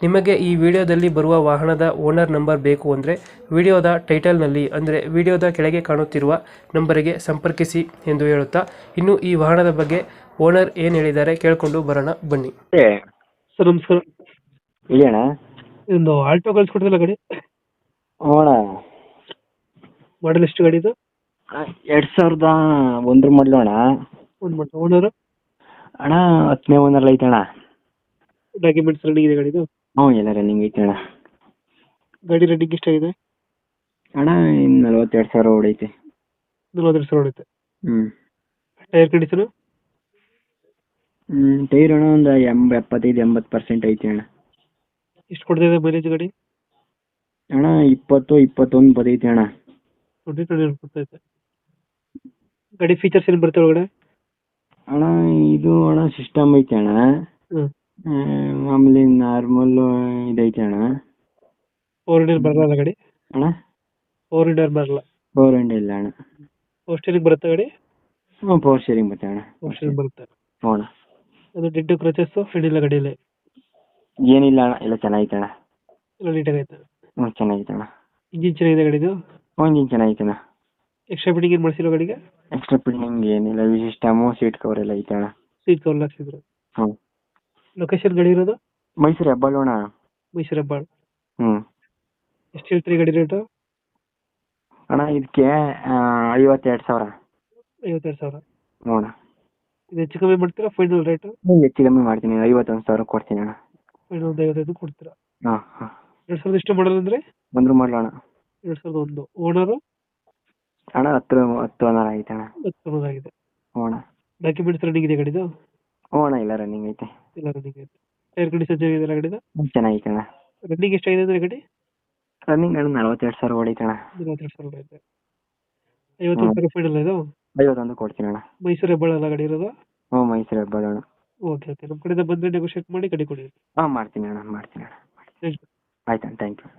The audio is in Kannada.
ನಿಮಗೆ ಈ ವಿಡಿಯೋದಲ್ಲಿ ಬರುವ ವಾಹನದ ಓನರ್ ನಂಬರ್ ಬೇಕು ಅಂದರೆ ವಿಡಿಯೋದ ಟೈಟಲ್ನಲ್ಲಿ ಅಂದರೆ ವಿಡಿಯೋದ ಕೆಳಗೆ ಕಾಣುತ್ತಿರುವ ನಂಬರಿಗೆ ಸಂಪರ್ಕಿಸಿ ಎಂದು ಹೇಳುತ್ತಾ ಇನ್ನು ಈ ವಾಹನದ ಬಗ್ಗೆ ಓನರ್ ಏನು ಹೇಳಿದ್ದಾರೆ ಕೇಳಿಕೊಂಡು ಬರೋಣ ಬನ್ನಿ. ಏ ಸರ್ ನಮಸ್ಕಾರ. ಹೇಳಿ ಅಣ್ಣ ಒಂದು ಆಲ್ಟೋ ಕಳಿಸ್ಕೊಡ್ತಿಲ್ಲ ಗಾಡಿ? ಹ್ಞೂ ಅಣ್ಣ ಮಾಡಲ್ ಎಷ್ಟು ಗಾಡಿ ಇದು? ಎರಡು ಸಾವಿರದ ಒಂದ್ರ ಮಾಡಲು ಅಣ್ಣ. ಒಂದು ಮಾಡಿ ಓನರ್? ಅಣ್ಣ ಹತ್ತನೇ ಒಂದರಲ್ಲಿ ಐತೆ ಅಣ್ಣ. ಡಾಕ್ಯುಮೆಂಟ್ಸ್ ರೆಡಿ ಇದೆ ಗಾಡಿದು ಹ್ಞೂ ಎಲ್ಲ ರನ್ನಿಂಗ್ ಐತೆ ಅಣ್ಣ. ಗಾಡಿ ರೆಡಿಗೆ ಎಷ್ಟಾಗಿದೆ? ಅಣ್ಣ ಇನ್ನು ನಲ್ವತ್ತೆರಡು ಸಾವಿರ ಓಡೈತೆ ನಲ್ವತ್ತೆರಡು ಸಾವಿರ ಹೊಡುತ್ತೆ ಹ್ಞೂ ಟೈರ್ ಕಂಡೀಷನು ಹ್ಞೂ ಟೈರ್ ಅಣ್ಣ ಒಂದು ಎಂಬ ಎಪ್ಪತ್ತೈದು ಎಂಬತ್ತು ಪರ್ಸೆಂಟ್ ಐತೆ ಅಣ್ಣ. ಎಷ್ಟು ಕೊಡ್ತಿದೆ ಮೈಲೇಜ್ ಗಾಡಿ? ಅಣ್ಣ ಇಪ್ಪತ್ತು ಇಪ್ಪತ್ತೊಂದು ಬದೈತೆ ಅಣ್ಣ. ಟ್ವೆಂಟಿ ಟ್ವೆಂಟಿ ಕೊಡ್ತೈತೆ. ಗಾಡಿ ಫೀಚರ್ಸ್ ಏನು ಬರುತ್ತೆ ಒಳಗಡೆ? ಅಣ್ಣ ಇದು ಅಣ್ಣ ಸಿಸ್ಟಮ್ ಐತೆ ಅಣ್ಣ. ಹ್ಞೂ ಮಾಮೂಲಿ ನಾರ್ಮಲ್ ಇದೈತೆ ಅಣ್ಣ. ಫೋರ್ ವೀಲರ್ ಬರಲ್ಲ ಗಾಡಿ? ಅಣ್ಣ? ಫೋರ್ ವೀಲರ್ ಬರಲ್ಲ. ಫೋರ್ ಹಂಡ್ ಇಲ್ಲ ಅಣ್ಣ. ಫೋರ್ ಸ್ಟೇರಿಂಗ್ ಬರುತ್ತೆ ಗಾಡಿ? ಹ್ಞೂ ಫೋರ್ ಶೇರಿಂಗ್ ಬತ್ತೆ ಅಣ್ಣ. ಫೋರ್ ಸ್ಟೇರಿಂಗ್ ಬರುತ್ತೆ. ಹ್ಞೂ ಅಣ್ಣ ಅದು ಡಿಡ್ ಕ್ರಚಸ್ ಇಲ್ಲ ಗಾಡಿಯಲ್ಲಿ ಏನಿಲ್ಲ ಅಣ್ಣ ಎಲ್ಲ ಚೆನ್ನಾಗೈತೆ ಅಣ್ಣ. ಎಲ್ಲ ನೀಟಾಗೈತೆ ಹ್ಞೂ ಚೆನ್ನಾಗೈತೆ ಅಣ್ಣ. ಇಂಜಿನ್ ಚೆನ್ನಾಗಿದೆ ಗಾಡಿದು? ಇಂಜಿನ್ ಚೆನ್ನಾಗೈತೆ ಅಣ್ಣ. ಎಕ್ಸ್ಟ್ರಾ ಫಿಟ್ಟಿಂಗ್ ಏನು ಮಾಡಿಸಿರೋ ಗಾಡಿಗೆ? ಎಕ್ಸ್ಟ್ರಾ ಫಿಟ್ಟಿಂಗ್ ಏನಿಲ್ಲ ಸಿಸ್ಟಮು ಸೀಟ್ ಕವರ್ ಎಲ್ಲ ಐತೆ ಅಣ್ಣ. ಸೀಟ್ ಕವರ್ ಹಾಕ್ಸಿದ್ರು. ಹ್ಞೂ ಲೊಕೇಶನ್ ಗಡಿ ಇರೋದು? ಮೈಸೂರು ಹೆಬ್ಬಾಳು ಅಣ್ಣ ಮೈಸೂರು ಹೆಬ್ಬಾಳ್. ಹ್ಞೂ ಎಷ್ಟು ಹೇಳ್ತೀರಿ ಗಡಿ ರೇಟು? ಅಣ್ಣ ಇದಕ್ಕೆ ಐವತ್ತೆರಡು ಸಾವಿರ. ಐವತ್ತೆರಡು ಸಾವಿರ. ನೋಡೋಣ. ಇದು ಹೆಚ್ಚು ಕಮ್ಮಿ ಮಾಡ್ತೀರಾ ಫೈನಲ್ ರೇಟು ಹೆಚ್ಚು ಕಮ್ಮಿ ಮಾಡ್ತೀನಿ. ಐವತ್ತೊಂದು ಸಾವಿರ ಕೊಡ್ತೀನಿ ಅಣ್ಣ. ಫೈನಲ್ ಒಂದು ಐವತ್ತೈದು ಕೊಡ್ತೀರಾ? ಹಾಂ ಹಾಂ. ಎರಡು ಸಾವಿರದ ಎಷ್ಟು ಮಾಡಲ್ ಅಂದರೆ? ಬಂದ್ರು ಮಾಡಲ ಅಣ್ಣ. ಎರಡು ಸಾವಿರದ ಒಂದು. ಓನರು ಅಣ್ಣ ಹತ್ತು ಹತ್ತು ಹನ್ನರ ಐತೆ ಅಣ್ಣ. ಹತ್ತೊಂಬದಾಗಿದೆ ಹ್ಞೂ ಅಣ್ಣ ಡಾಕ್ಯುಮೆಂಟ್ಸ್ ರನ್ನಿಂಗ್ ಇದೆ ಗಾಡಿದು? ಅಣ್ಣ ಇಲ್ಲ ರನ್ನಿಂಗ್ ಐತೆ. ಇಲ್ಲ ರನ್ನಿಂಗ್ ಐತೆ. ಟೈರ್ ಕಂಡೀಷನ್ ಚೆನ್ನಾಗಿದೆ ಗಾಡಿದು? ಚೆನ್ನಾಗೈತೆ ಅಣ್ಣ. ರನ್ನಿಂಗ್ ಎಷ್ಟಾಗಿದೆ ಅಂದರೆ ಗಾಡಿ? ರನ್ನಿಂಗ್ ಅಣ್ಣ ನಲವತ್ತೆರಡು ಸಾವಿರ ಹೊಡೈತೆ ಅಣ್ಣ. ನಲವತ್ತೆರಡು ಸಾವಿರ ಐತೆ ಐವತ್ತೊಂದು ಸಾವಿರ ಫೈನಲ್ ಇದು? ಐವತ್ತೊಂದು ಕೊಡ್ತೀನಿ ಅಣ್ಣ. ಮೈಸೂರು ಹೆಬ್ಬಾಳಲ್ಲ ಗಾಡಿ ಇರೋದು? ಹ್ಞೂ ಮೈಸೂರು ಹೆಬ್ಬಾಳ ಅಣ್ಣ. ಓಕೆ ಓಕೆ ನಮ್ಮ ಕಡೆಯಿಂದ ಬಂದರೆ ನೆಗೋಷಿಯೇಟ್ ಮಾಡಿ ಗಾಡಿ ಕೊಡಿ. ಹಾಂ ಮಾಡ್ತೀನಿ ಅಣ್ಣ ಮಾಡ್ತೀನಿ ಅಣ್ಣ. ಆಯ್ತು ಅಣ್ಣ ಥ್ಯಾಂಕ್ ಯು